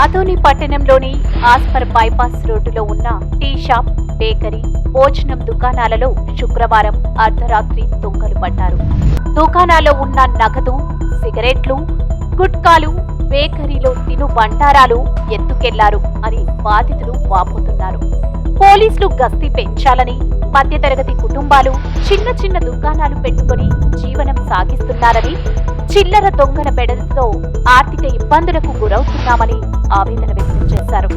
ఆదోని పట్టణంలోని as per bypass రోడ్డులో ఉన్న టీ షాప్ బేకరీ భోజనం దుకాణాలలో శుక్రవారం అర్ధరాత్రి దొంగలు పడ్డారు. దుకాణాల్లో ఉన్న నగదు సిగరెట్లు గుట్కాలు బేకరీలో తిను బండారాలు ఎత్తుకెళ్ళారు అని బాధితులు వాపోతున్నారు. పోలీసులు గస్తీ పెంచాలని మధ్యతరగతి కుటుంబాలు చిన్న చిన్న దుకాణాలు పెట్టుకుని జీవనం సాగిస్తున్నారని చిల్లర దొంగల బెడలతో ఆర్థిక ఇబ్బందులకు గురవుతున్నామని ఆవేదన వ్యక్తం చేశారు.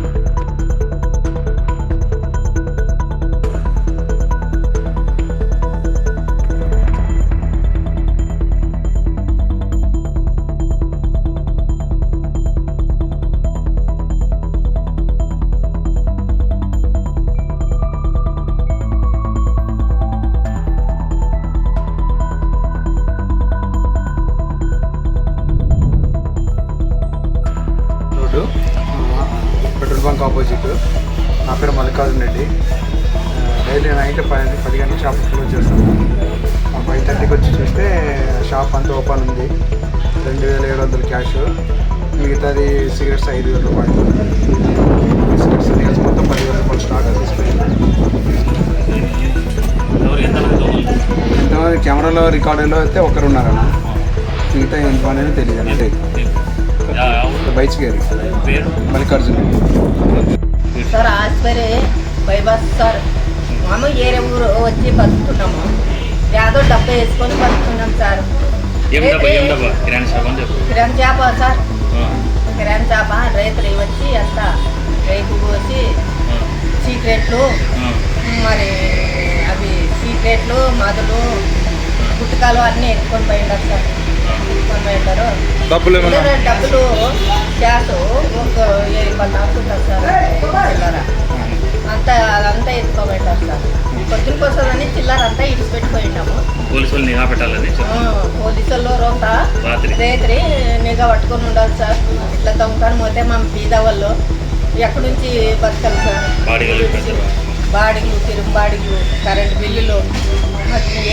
Bunk opposite. నా పేరు మల్లికార్జున్ రెడ్డి. డైలీ నైట్ పది పది గంటల షాప్ క్లోజ్ చేస్తాను ఫైవ్ థర్టీకి వచ్చి చూస్తే షాప్ అంతా ఓపెన్ ఉంది. రెండు వేల ఏడు వందలు క్యాష్. మిగతాది సిగరెట్స్ ఐదు వేల రూపాయలు. సిగరెట్స్ కలిసి మొత్తం పదివేల రూపాయలు స్టాక్ తీసుకెళ్ళాను ఎంతమంది కెమెరాలో రికార్డులో అయితే ఒకరు ఉన్నారన్న మిగతా ఎంతమంది అనేది తెలియదు అంటే బైక్స్ గారి పేరు? Mallikarjuna. Sir Aspari bypass sir. మేము ఏరే ఊరు వచ్చి బతుకుతున్నాము. యాదో డబ్బు వేసుకొని బతుకుతున్నాం సార్. కిరాణా చేప సార్? కిరాణ్ చేప రైతులు వచ్చి అంత రేపు పోసి సీక్రెట్లు. మరి అవి సీక్రెట్లు మదులు గుట్టకాలు అన్నీ ఎత్తుకొని పోయిండారు సార్. ఎత్తుకొని పోయిండారు. డబ్బులు డబ్బులు క్యాష్ ఒక పది అనుకుంటారు సార్. చిల్లర అంతా అదంతా ఎత్తుకోబెట్టారు సార్. పొద్దున కోసమని చిల్లర అంతా ఇడిచి పెట్టిపోయినాము పోలీసు వాళ్ళు నిఘా పెట్టాలని చెప్పు. పోలీసుల్లో రోంత రాత్రి. నిఘా పట్టుకొని ఉండాలి సార్. ఇట్లా దొంగకొని పోతే మా బీద వాళ్ళు ఎక్కడి నుంచి బతకాలి సార్? బాడీలు తిరుగు బాడీలు కరెంట్ బిల్లులు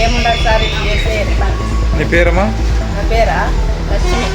ఏముండదు సార్ ఇది చేసే ఎట్లా నీ పేరమ్మా? నా పేరా? లక్ష్మి.